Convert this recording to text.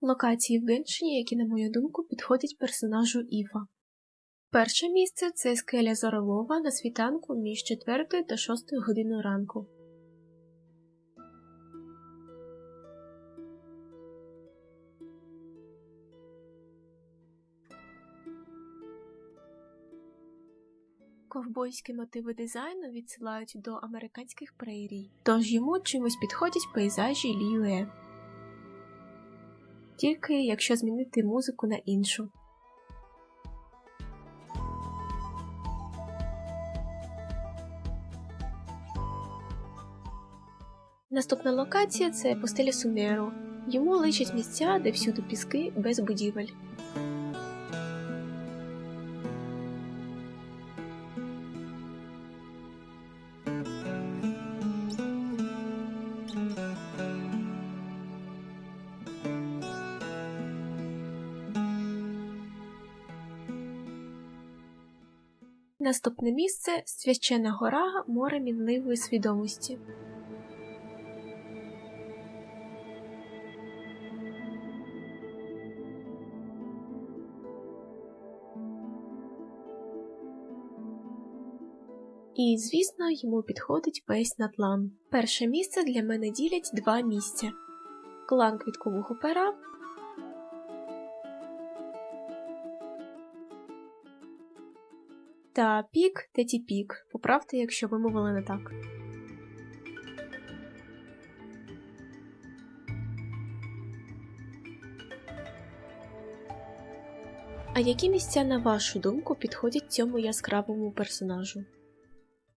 Локації в Геншині, які, на мою думку, підходять персонажу Іфа. Перше місце це скеля Зоролова на світанку між 4 та 6 годиною ранку. Ковбойські мотиви дизайну відсилають до американських прерій, тож йому чимось підходять пейзажі Ліюе. Тільки якщо змінити музику на іншу. Наступна локація це пустеля Сумеру. Йому личать місця, де всюди піски без будівель. Наступне місце священна гора море мінливої свідомості. І, звісно, йому підходить весь натлан. Перше місце для мене ділять два місця: клан квіткового пера та пік Теті Пік. Поправте, якщо вимовили не так. А які місця, на вашу думку, підходять цьому яскравому персонажу?